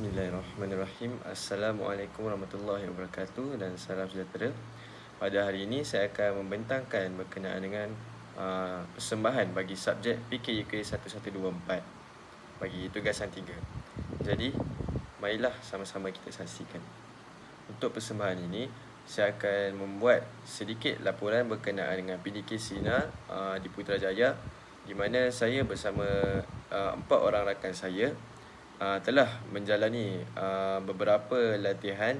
Bismillahirrahmanirrahim. Assalamualaikum warahmatullahi wabarakatuh Dan salam sejahtera. Pada hari ini saya akan membentangkan Berkenaan dengan uh, Persembahan bagi subjek PKUK 1124 Bagi tugasan 3 Jadi Marilah sama-sama kita saksikan. Untuk persembahan ini Saya akan membuat sedikit laporan Berkenaan dengan PDK Sinar uh, Di Putrajaya Di mana saya bersama uh, Empat orang rakan saya uh, telah menjalani uh, beberapa latihan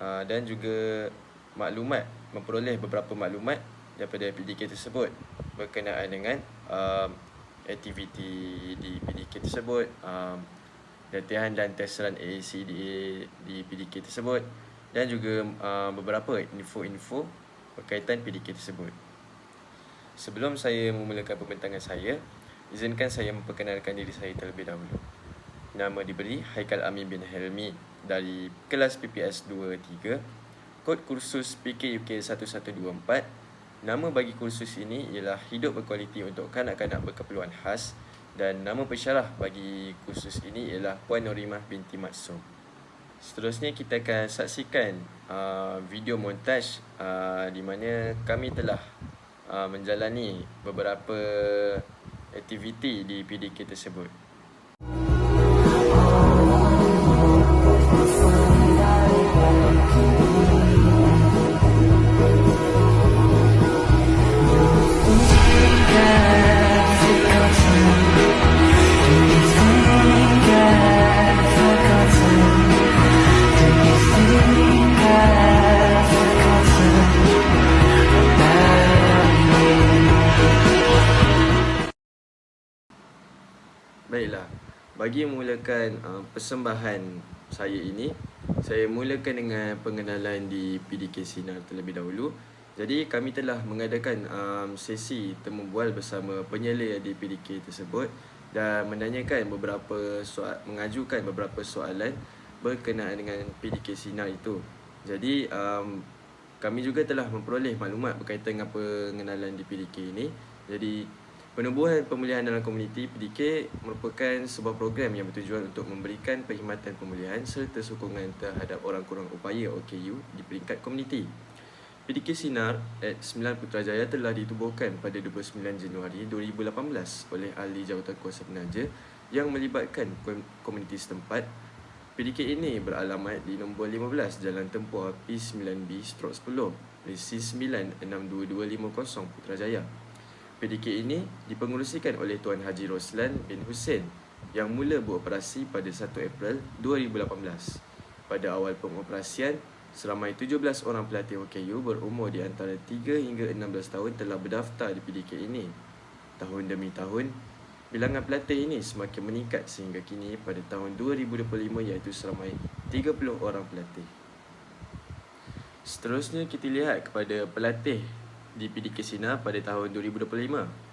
uh, dan juga maklumat memperoleh beberapa maklumat daripada PDK tersebut berkenaan dengan uh, aktiviti di PDK tersebut uh, latihan dan testeran AAC di, di PDK tersebut dan juga uh, beberapa info-info berkaitan PDK tersebut. Sebelum saya memulakan pembentangan saya izinkan saya memperkenalkan diri saya terlebih dahulu Nama diberi Haikal Amin bin Helmi dari kelas PPS 23 Kod kursus PKUK 1124 Nama bagi kursus ini ialah Hidup Berkualiti untuk Kanak-Kanak Berkeperluan Khas. Dan nama pesyarah bagi kursus ini ialah Puan Norimah binti Matsum Seterusnya kita akan saksikan uh, video montaj uh, di mana kami telah uh, menjalani beberapa aktiviti di PDK tersebut. Memulakan uh, persembahan saya ini, saya mulakan dengan pengenalan di PDK Sinar terlebih dahulu. Jadi kami telah mengadakan um, sesi temu bual bersama penyela di PDK tersebut dan menanyakan beberapa soal mengajukan beberapa soalan berkenaan dengan PDK Sinar itu. Jadi um, kami juga telah memperoleh maklumat berkaitan dengan pengenalan di PDK ini. Jadi Penubuhan pemulihan dalam komuniti PDK merupakan sebuah program yang bertujuan untuk memberikan perkhidmatan pemulihan serta sokongan terhadap orang kurang upaya OKU di peringkat komuniti. PDK Sinar at 9 Putrajaya telah ditubuhkan pada 29 Januari 2018 oleh Ahli Jawatan Kuasa Penaja yang melibatkan komuniti setempat. PDK ini beralamat di nombor 15 Jalan Tempuh P9B-10 Resi 962250 Putrajaya. PDK ini dipengerusikan oleh Tuan Haji Roslan bin Hussein yang mula beroperasi pada 1 April 2018. Pada awal pengoperasian, seramai 17 orang pelatih OKU berumur di antara 3 hingga 16 tahun telah berdaftar di PDK ini. Tahun demi tahun, bilangan pelatih ini semakin meningkat sehingga kini pada tahun 2025 iaitu seramai 30 orang pelatih. Seterusnya kita lihat kepada pelatih di PDK Sina pada tahun 2025.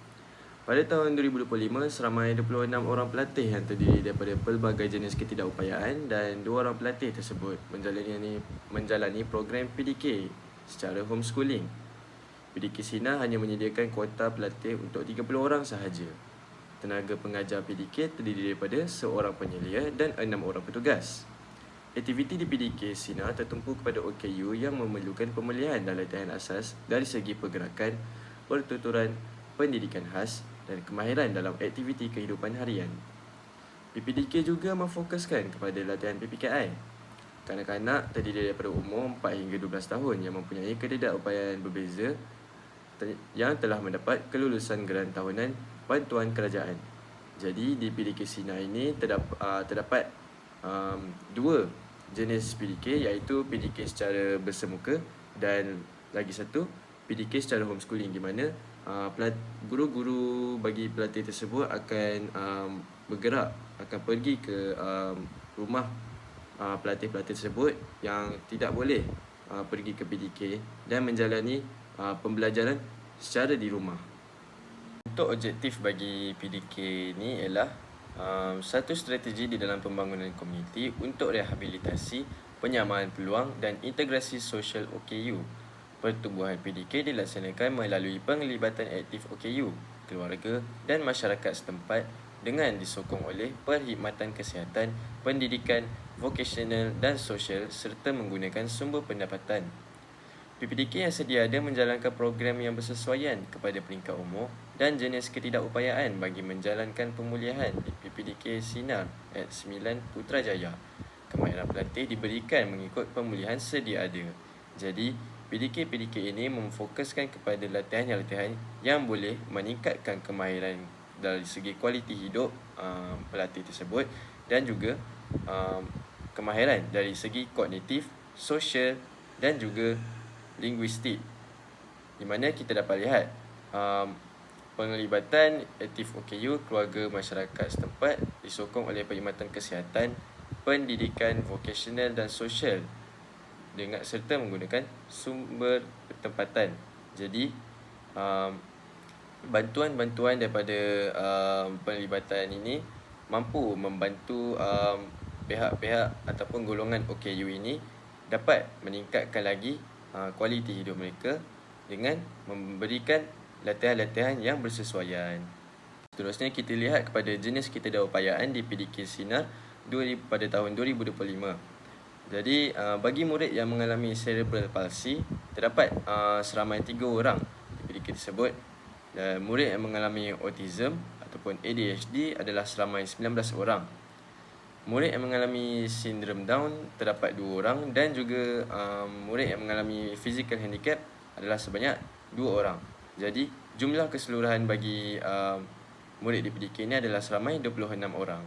Pada tahun 2025, seramai 26 orang pelatih yang terdiri daripada pelbagai jenis ketidakupayaan dan dua orang pelatih tersebut menjalani menjalani program PDK secara homeschooling. PDK Sina hanya menyediakan kuota pelatih untuk 30 orang sahaja. Tenaga pengajar PDK terdiri daripada seorang penyelia dan enam orang petugas. Aktiviti di PDK Sina tertumpu kepada OKU yang memerlukan pemulihan dan latihan asas dari segi pergerakan, pertuturan, pendidikan khas dan kemahiran dalam aktiviti kehidupan harian. PPDK juga memfokuskan kepada latihan PPKI. Kanak-kanak terdiri daripada umur 4 hingga 12 tahun yang mempunyai ketidakupayaan berbeza yang telah mendapat kelulusan geran tahunan bantuan kerajaan. Jadi di PDK Sina ini terdapat, uh, terdapat um, dua jenis PDK iaitu PDK secara bersemuka dan lagi satu PDK secara homeschooling di mana uh, guru-guru bagi pelatih tersebut akan um, bergerak akan pergi ke um, rumah uh, pelatih-pelatih tersebut yang tidak boleh uh, pergi ke PDK dan menjalani uh, pembelajaran secara di rumah. Untuk objektif bagi PDK ni ialah um, satu strategi di dalam pembangunan komuniti untuk rehabilitasi, penyamaan peluang dan integrasi sosial OKU. Pertubuhan PDK dilaksanakan melalui penglibatan aktif OKU, keluarga dan masyarakat setempat dengan disokong oleh perkhidmatan kesihatan, pendidikan vocational dan sosial serta menggunakan sumber pendapatan. PPDK yang sedia ada menjalankan program yang bersesuaian kepada peringkat umur dan jenis ketidakupayaan bagi menjalankan pemulihan di PPDK Sinar at 9 Putrajaya. Kemahiran pelatih diberikan mengikut pemulihan sedia ada. Jadi, PDK-PDK ini memfokuskan kepada latihan-latihan yang boleh meningkatkan kemahiran dari segi kualiti hidup uh, pelatih tersebut dan juga uh, kemahiran dari segi kognitif, sosial dan juga linguistik di mana kita dapat lihat um, penglibatan aktif OKU keluarga masyarakat setempat disokong oleh perkhidmatan kesihatan, pendidikan vocasional dan sosial dengan serta menggunakan sumber tempatan. Jadi um, bantuan-bantuan daripada um, penglibatan ini mampu membantu um, pihak-pihak ataupun golongan OKU ini dapat meningkatkan lagi uh, kualiti hidup mereka dengan memberikan latihan-latihan yang bersesuaian. Seterusnya kita lihat kepada jenis kita upayaan di PDK Sinar pada tahun 2025. Jadi uh, bagi murid yang mengalami cerebral palsy terdapat uh, seramai 3 orang di PDK tersebut dan murid yang mengalami autism ataupun ADHD adalah seramai 19 orang. Murid yang mengalami sindrom Down terdapat dua orang dan juga um, murid yang mengalami physical handicap adalah sebanyak dua orang. Jadi jumlah keseluruhan bagi um, murid di PDK ini adalah seramai 26 orang.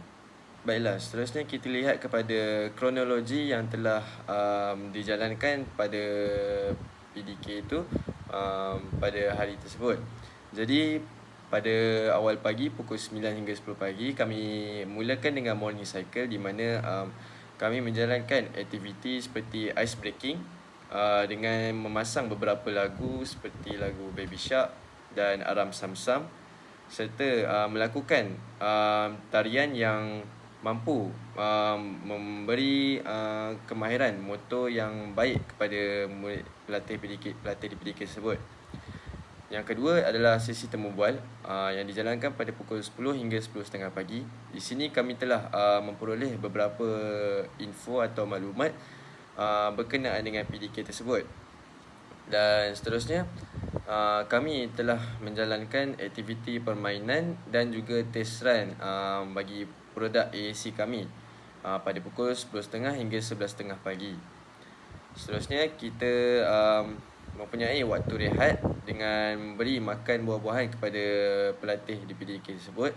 Baiklah, seterusnya kita lihat kepada kronologi yang telah um, dijalankan pada PDK itu um, pada hari tersebut. Jadi pada awal pagi pukul 9 hingga 10 pagi kami mulakan dengan morning cycle di mana um, kami menjalankan aktiviti seperti ice breaking uh, dengan memasang beberapa lagu seperti lagu Baby Shark dan Aram Sam-Sam serta uh, melakukan uh, tarian yang mampu uh, memberi uh, kemahiran motor yang baik kepada pelatih PDK pelatih di PDK tersebut. Yang kedua adalah sesi temu bual uh, yang dijalankan pada pukul 10 hingga 10.30 pagi. Di sini kami telah uh, memperoleh beberapa info atau maklumat uh, berkenaan dengan PDK tersebut. Dan seterusnya, kami telah menjalankan aktiviti permainan dan juga test run bagi produk AAC kami pada pukul 10.30 hingga 11.30 pagi. Seterusnya, kita um, mempunyai waktu rehat dengan beri makan buah-buahan kepada pelatih di PDK tersebut.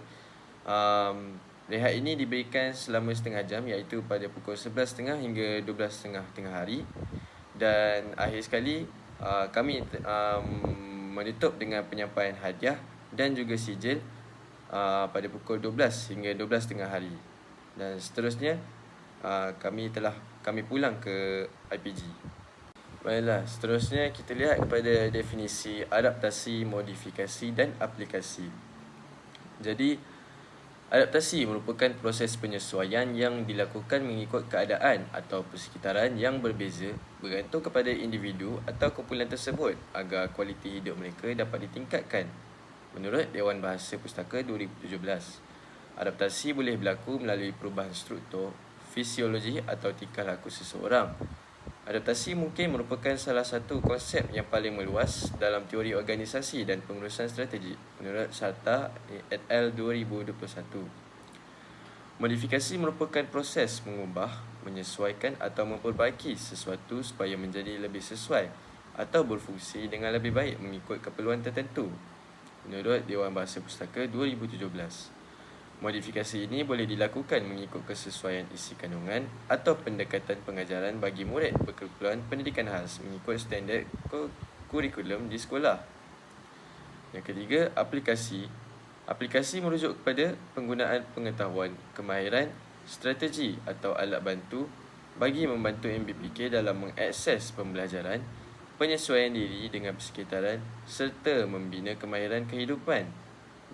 Um, rehat ini diberikan selama setengah jam iaitu pada pukul 11.30 hingga 12.30 tengah hari. Dan akhir sekali uh, kami um, menutup dengan penyampaian hadiah dan juga sijil uh, pada pukul 12 hingga 12 tengah hari. Dan seterusnya uh, kami telah kami pulang ke IPG. Baiklah, seterusnya kita lihat kepada definisi adaptasi, modifikasi dan aplikasi. Jadi, adaptasi merupakan proses penyesuaian yang dilakukan mengikut keadaan atau persekitaran yang berbeza bergantung kepada individu atau kumpulan tersebut agar kualiti hidup mereka dapat ditingkatkan. Menurut Dewan Bahasa Pustaka 2017, adaptasi boleh berlaku melalui perubahan struktur, fisiologi atau tingkah laku seseorang Adaptasi mungkin merupakan salah satu konsep yang paling meluas dalam teori organisasi dan pengurusan strategi menurut Sarta et al. 2021. Modifikasi merupakan proses mengubah, menyesuaikan atau memperbaiki sesuatu supaya menjadi lebih sesuai atau berfungsi dengan lebih baik mengikut keperluan tertentu menurut Dewan Bahasa Pustaka 2017. Modifikasi ini boleh dilakukan mengikut kesesuaian isi kandungan atau pendekatan pengajaran bagi murid berkumpulan pendidikan khas mengikut standard kurikulum di sekolah. Yang ketiga, aplikasi. Aplikasi merujuk kepada penggunaan pengetahuan, kemahiran, strategi atau alat bantu bagi membantu MBPK dalam mengakses pembelajaran, penyesuaian diri dengan persekitaran serta membina kemahiran kehidupan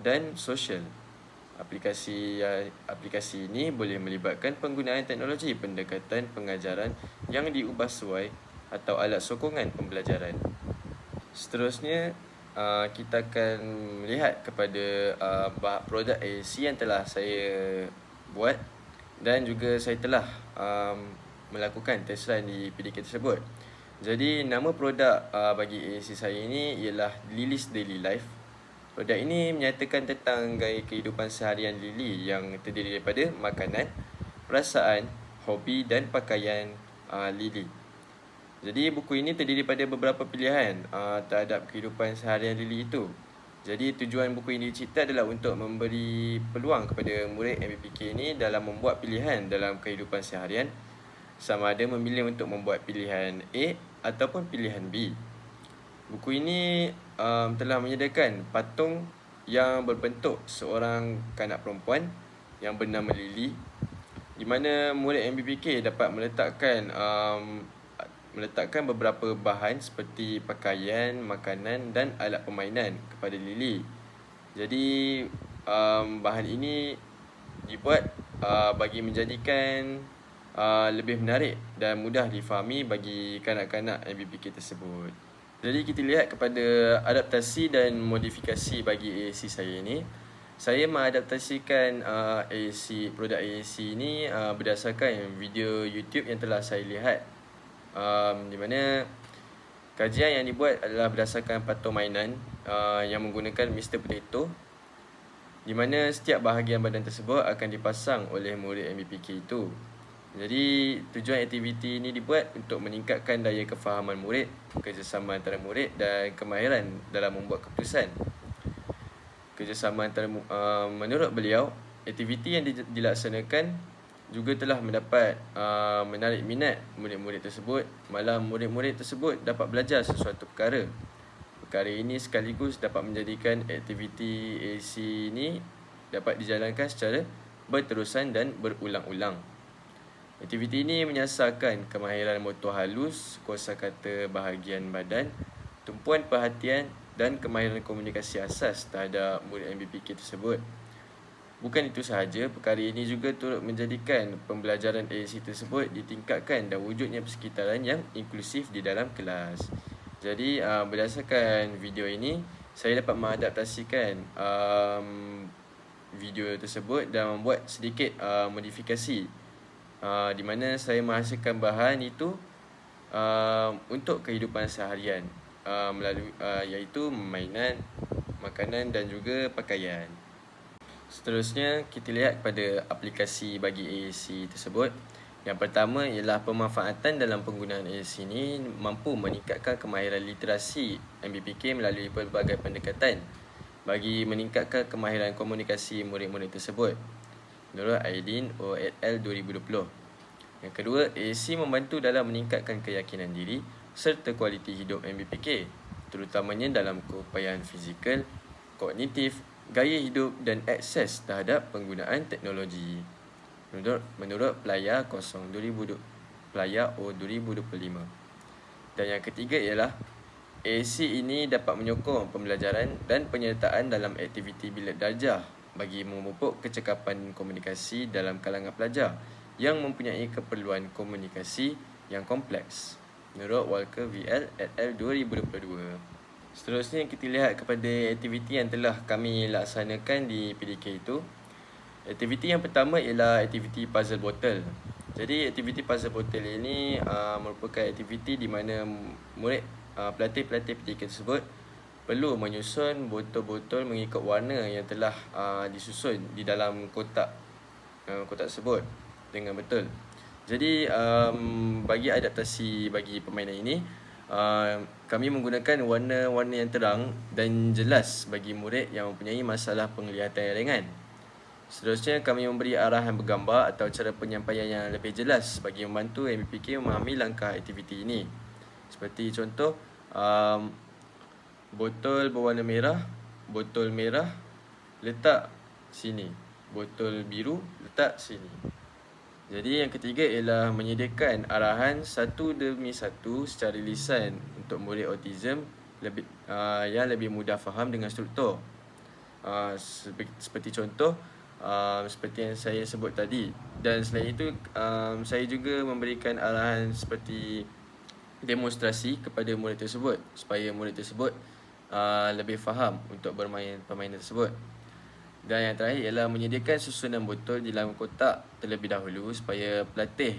dan sosial. Aplikasi aplikasi ini boleh melibatkan penggunaan teknologi pendekatan pengajaran yang diubah sesuai atau alat sokongan pembelajaran. Seterusnya uh, kita akan melihat kepada uh, produk AAC yang telah saya buat dan juga saya telah melakukan test run di PDK tersebut. Jadi nama produk bagi AAC saya ini ialah Lily's Daily Life. Produk ini menyatakan tentang gaya kehidupan seharian Lily yang terdiri daripada makanan, perasaan, hobi dan pakaian uh, Lily. Jadi buku ini terdiri daripada beberapa pilihan uh, terhadap kehidupan seharian Lily itu. Jadi tujuan buku ini dicipta adalah untuk memberi peluang kepada murid MBPK ini dalam membuat pilihan dalam kehidupan seharian sama ada memilih untuk membuat pilihan A ataupun pilihan B. Buku ini um, telah menyediakan patung yang berbentuk seorang kanak perempuan yang bernama Lily di mana murid MBPK dapat meletakkan um, meletakkan beberapa bahan seperti pakaian, makanan dan alat permainan kepada Lily. Jadi um, bahan ini dibuat uh, bagi menjadikan uh, lebih menarik dan mudah difahami bagi kanak-kanak MBPK tersebut. Jadi kita lihat kepada adaptasi dan modifikasi bagi AAC saya ini. Saya mengadaptasikan uh, AAC produk AAC ini uh, berdasarkan video YouTube yang telah saya lihat. Um, di mana kajian yang dibuat adalah berdasarkan patung mainan uh, yang menggunakan Mr. Potato di mana setiap bahagian badan tersebut akan dipasang oleh murid MBPK itu. Jadi tujuan aktiviti ini dibuat untuk meningkatkan daya kefahaman murid, kerjasama antara murid dan kemahiran dalam membuat keputusan. Kerjasama antara uh, menurut beliau, aktiviti yang dilaksanakan juga telah mendapat uh, menarik minat murid-murid tersebut. Malah murid-murid tersebut dapat belajar sesuatu perkara. Perkara ini sekaligus dapat menjadikan aktiviti AC ini dapat dijalankan secara berterusan dan berulang-ulang. Aktiviti ini menyasarkan kemahiran motor halus, kuasa kata bahagian badan, tumpuan perhatian dan kemahiran komunikasi asas terhadap murid MBPK tersebut. Bukan itu sahaja, perkara ini juga turut menjadikan pembelajaran AAC tersebut ditingkatkan dan wujudnya persekitaran yang inklusif di dalam kelas. Jadi uh, berdasarkan video ini, saya dapat mengadaptasikan um, video tersebut dan membuat sedikit uh, modifikasi uh, di mana saya menghasilkan bahan itu uh, untuk kehidupan seharian uh, melalui uh, iaitu mainan, makanan dan juga pakaian. Seterusnya kita lihat pada aplikasi bagi AAC tersebut. Yang pertama ialah pemanfaatan dalam penggunaan AAC ini mampu meningkatkan kemahiran literasi MBPK melalui pelbagai pendekatan bagi meningkatkan kemahiran komunikasi murid-murid tersebut menurut Aidin OLL 2020. Yang kedua, AC membantu dalam meningkatkan keyakinan diri serta kualiti hidup MBPK, terutamanya dalam keupayaan fizikal, kognitif, gaya hidup dan akses terhadap penggunaan teknologi. Menurut menurut Pelaya 0220 Pelaya O 2025. Dan yang ketiga ialah AC ini dapat menyokong pembelajaran dan penyertaan dalam aktiviti bilik darjah bagi memupuk kecekapan komunikasi dalam kalangan pelajar yang mempunyai keperluan komunikasi yang kompleks. Menurut Walker VL et al. 2022. Seterusnya kita lihat kepada aktiviti yang telah kami laksanakan di PDK itu. Aktiviti yang pertama ialah aktiviti puzzle bottle. Jadi aktiviti puzzle bottle ini uh, merupakan aktiviti di mana murid uh, pelatih-pelatih PDK tersebut perlu menyusun botol-botol mengikut warna yang telah uh, disusun di dalam kotak uh, kotak tersebut dengan betul. Jadi um, bagi adaptasi bagi permainan ini uh, kami menggunakan warna-warna yang terang dan jelas bagi murid yang mempunyai masalah penglihatan yang ringan. Seterusnya kami memberi arahan bergambar atau cara penyampaian yang lebih jelas bagi membantu MPK memahami langkah aktiviti ini. Seperti contoh um, botol berwarna merah, botol merah letak sini. Botol biru letak sini. Jadi yang ketiga ialah menyediakan arahan satu demi satu secara lisan untuk murid autism lebih uh, yang lebih mudah faham dengan struktur. Uh, seperti, seperti contoh uh, seperti yang saya sebut tadi dan selain itu um, saya juga memberikan arahan seperti demonstrasi kepada murid tersebut supaya murid tersebut uh, lebih faham untuk bermain permainan tersebut. Dan yang terakhir ialah menyediakan susunan botol di dalam kotak terlebih dahulu supaya pelatih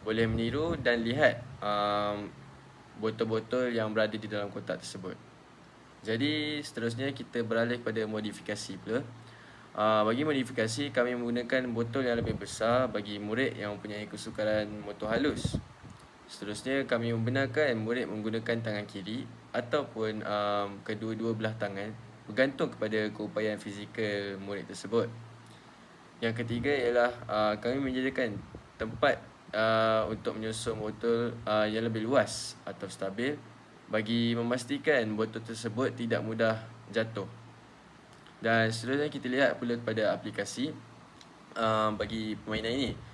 boleh meniru dan lihat um, botol-botol yang berada di dalam kotak tersebut. Jadi seterusnya kita beralih kepada modifikasi pula. Uh, bagi modifikasi kami menggunakan botol yang lebih besar bagi murid yang mempunyai kesukaran motor halus. Seterusnya kami membenarkan murid menggunakan tangan kiri ataupun um, kedua-dua belah tangan bergantung kepada keupayaan fizikal murid tersebut. Yang ketiga ialah uh, kami menyediakan tempat uh, untuk menyusun botol uh, yang lebih luas atau stabil bagi memastikan botol tersebut tidak mudah jatuh. Dan seterusnya kita lihat pula kepada aplikasi uh, bagi permainan ini.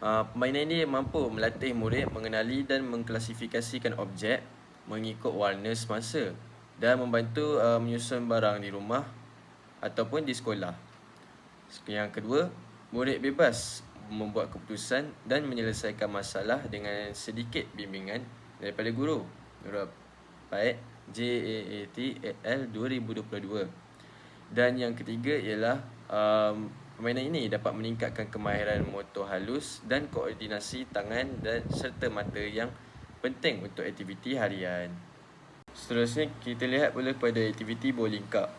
Uh, permainan ini mampu melatih murid mengenali dan mengklasifikasikan objek mengikut warna semasa dan membantu uh, menyusun barang di rumah ataupun di sekolah. Yang kedua, murid bebas membuat keputusan dan menyelesaikan masalah dengan sedikit bimbingan daripada guru. Baik, JAATL 2022. Dan yang ketiga ialah um, permainan ini dapat meningkatkan kemahiran motor halus dan koordinasi tangan dan serta mata yang penting untuk aktiviti harian. Seterusnya kita lihat pula kepada aktiviti bowling cup.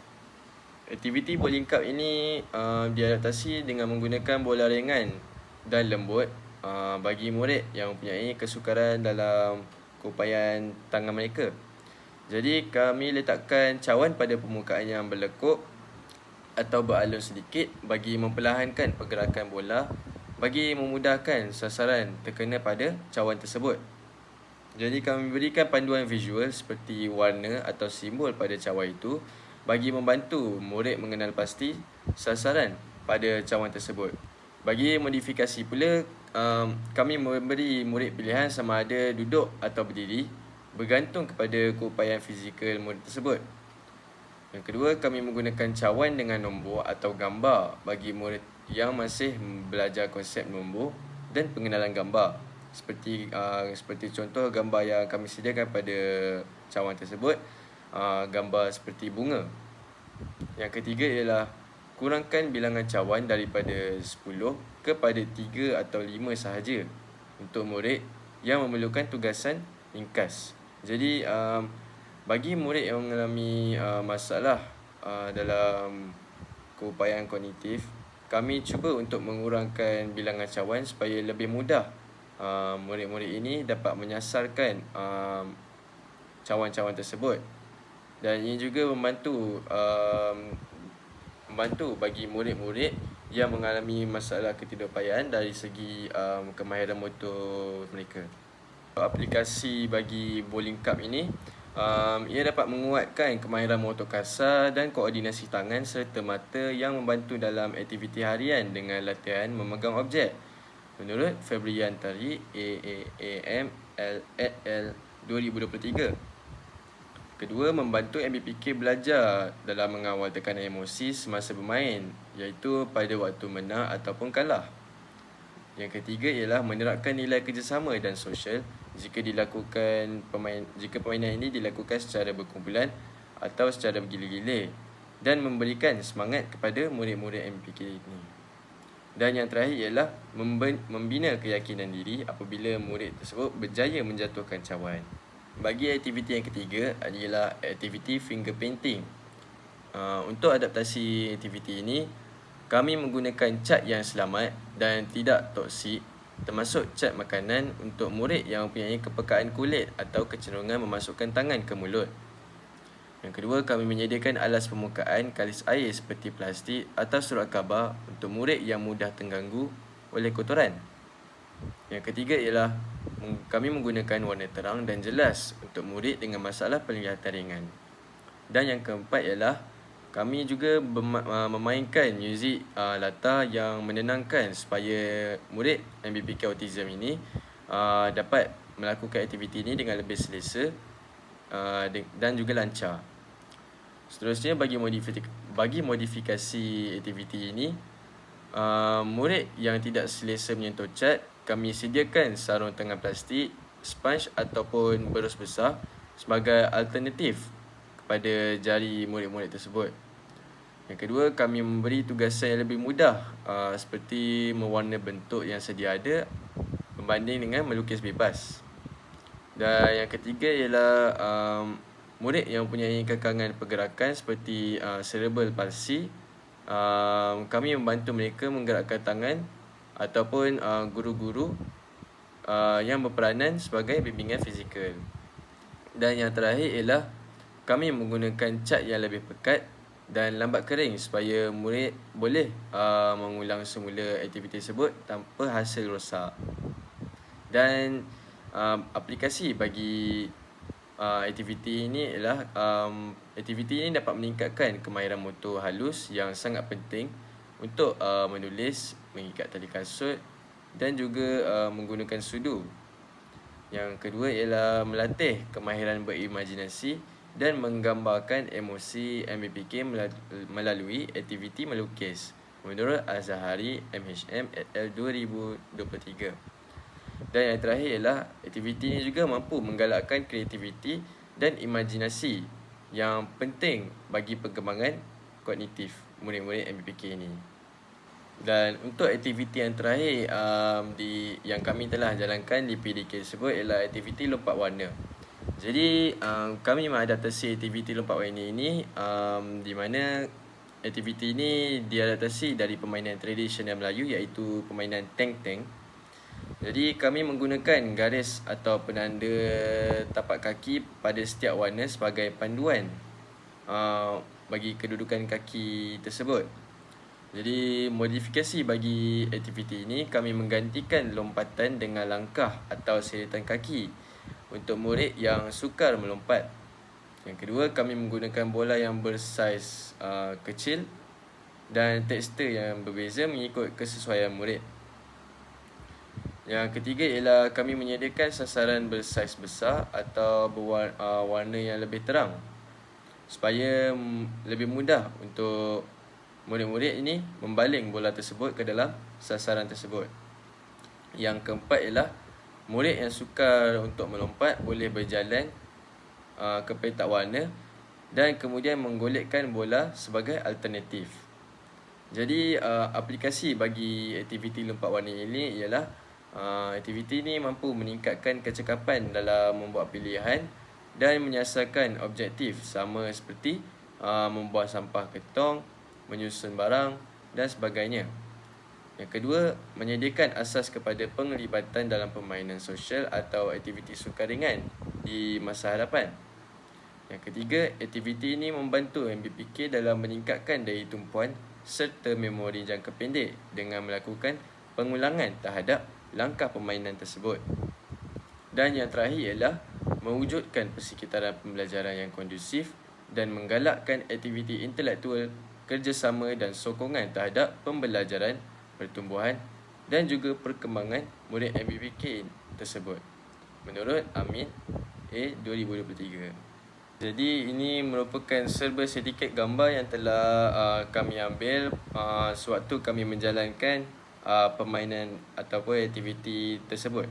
Aktiviti bowling cup ini uh, diadaptasi dengan menggunakan bola ringan dan lembut uh, bagi murid yang mempunyai kesukaran dalam keupayaan tangan mereka. Jadi kami letakkan cawan pada permukaan yang berlekuk atau beralun sedikit bagi memperlahankan pergerakan bola bagi memudahkan sasaran terkena pada cawan tersebut. Jadi kami berikan panduan visual seperti warna atau simbol pada cawan itu bagi membantu murid mengenal pasti sasaran pada cawan tersebut. Bagi modifikasi pula, um, kami memberi murid pilihan sama ada duduk atau berdiri bergantung kepada keupayaan fizikal murid tersebut. Yang kedua, kami menggunakan cawan dengan nombor atau gambar bagi murid yang masih belajar konsep nombor dan pengenalan gambar. Seperti uh, seperti contoh gambar yang kami sediakan pada cawan tersebut, uh, gambar seperti bunga. Yang ketiga ialah kurangkan bilangan cawan daripada 10 kepada 3 atau 5 sahaja untuk murid yang memerlukan tugasan ringkas. Jadi, um, bagi murid yang mengalami uh, masalah uh, dalam keupayaan kognitif, kami cuba untuk mengurangkan bilangan cawan supaya lebih mudah uh, murid-murid ini dapat menyasarkan uh, cawan-cawan tersebut. Dan ini juga membantu uh, membantu bagi murid-murid yang mengalami masalah ketidakupayaan dari segi um, kemahiran motor mereka. Aplikasi bagi bowling cup ini Um, ia dapat menguatkan kemahiran motor kasar dan koordinasi tangan serta mata yang membantu dalam aktiviti harian dengan latihan memegang objek. Menurut Febrian Tari AAAM LL 2023. Kedua, membantu MBPK belajar dalam mengawal tekanan emosi semasa bermain iaitu pada waktu menang ataupun kalah. Yang ketiga ialah menerapkan nilai kerjasama dan sosial jika dilakukan pemain jika permainan ini dilakukan secara berkumpulan atau secara bergila-gila dan memberikan semangat kepada murid-murid MPK ini. Dan yang terakhir ialah membina keyakinan diri apabila murid tersebut berjaya menjatuhkan cawan. Bagi aktiviti yang ketiga adalah aktiviti finger painting. Uh, untuk adaptasi aktiviti ini, kami menggunakan cat yang selamat dan tidak toksik termasuk cat makanan untuk murid yang mempunyai kepekaan kulit atau kecenderungan memasukkan tangan ke mulut. Yang kedua, kami menyediakan alas permukaan kalis air seperti plastik atau surat khabar untuk murid yang mudah terganggu oleh kotoran. Yang ketiga ialah kami menggunakan warna terang dan jelas untuk murid dengan masalah penglihatan ringan. Dan yang keempat ialah kami juga uh, memainkan muzik uh, latar yang menenangkan supaya murid MBPK Autism ini uh, dapat melakukan aktiviti ini dengan lebih selesa uh, dan juga lancar. Seterusnya bagi modifikasi bagi modifikasi aktiviti ini uh, murid yang tidak selesa menyentuh cat kami sediakan sarung tangan plastik, sponge ataupun berus besar sebagai alternatif kepada jari murid-murid tersebut. Yang kedua, kami memberi tugasan yang lebih mudah uh, seperti mewarna bentuk yang sedia ada berbanding dengan melukis bebas. Dan yang ketiga ialah um, murid yang mempunyai kekangan pergerakan seperti uh, cerebral palsy. Um, kami membantu mereka menggerakkan tangan ataupun uh, guru-guru uh, yang berperanan sebagai bimbingan fizikal. Dan yang terakhir ialah kami menggunakan cat yang lebih pekat dan lambat kering supaya murid boleh uh, mengulang semula aktiviti tersebut tanpa hasil rosak. Dan uh, aplikasi bagi uh, aktiviti ini ialah um, aktiviti ini dapat meningkatkan kemahiran motor halus yang sangat penting untuk uh, menulis, mengikat tali kasut dan juga uh, menggunakan sudu. Yang kedua ialah melatih kemahiran berimajinasi dan menggambarkan emosi MBPK melalui aktiviti melukis menurut Azhari MHM et al 2023. Dan yang terakhir ialah aktiviti ini juga mampu menggalakkan kreativiti dan imajinasi yang penting bagi perkembangan kognitif murid-murid MBPK ini. Dan untuk aktiviti yang terakhir um, di yang kami telah jalankan di PDK tersebut ialah aktiviti lompat warna. Jadi um, kami mengadaptasi aktiviti lompat warna ini um, di mana aktiviti ini diadaptasi dari permainan tradisional Melayu iaitu permainan tank-tank. Jadi kami menggunakan garis atau penanda tapak kaki pada setiap warna sebagai panduan uh, bagi kedudukan kaki tersebut. Jadi modifikasi bagi aktiviti ini kami menggantikan lompatan dengan langkah atau seretan kaki untuk murid yang sukar melompat. Yang kedua kami menggunakan bola yang bersaiz uh, kecil dan tekstur yang berbeza mengikut kesesuaian murid. Yang ketiga ialah kami menyediakan sasaran bersaiz besar atau berwarna uh, yang lebih terang supaya lebih mudah untuk murid-murid ini membaling bola tersebut ke dalam sasaran tersebut. Yang keempat ialah murid yang suka untuk melompat boleh berjalan uh, ke petak warna dan kemudian menggolekkan bola sebagai alternatif. Jadi uh, aplikasi bagi aktiviti lompat warna ini ialah uh, aktiviti ini mampu meningkatkan kecekapan dalam membuat pilihan dan menyasarkan objektif sama seperti uh, membuang sampah ketong, menyusun barang dan sebagainya. Yang kedua, menyediakan asas kepada penglibatan dalam permainan sosial atau aktiviti sukan ringan di masa hadapan. Yang ketiga, aktiviti ini membantu MBPK dalam meningkatkan daya tumpuan serta memori jangka pendek dengan melakukan pengulangan terhadap langkah permainan tersebut. Dan yang terakhir ialah mewujudkan persekitaran pembelajaran yang kondusif dan menggalakkan aktiviti intelektual kerjasama dan sokongan terhadap pembelajaran, pertumbuhan dan juga perkembangan murid MBBK tersebut. Menurut Amin A 2023. Jadi ini merupakan serba sedikit gambar yang telah uh, kami ambil uh, sewaktu kami menjalankan uh, permainan ataupun aktiviti tersebut.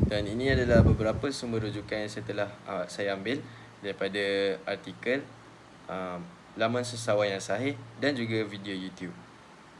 Dan ini adalah beberapa sumber rujukan yang saya telah uh, saya ambil daripada artikel uh, laman sesawan yang sahih dan juga video YouTube.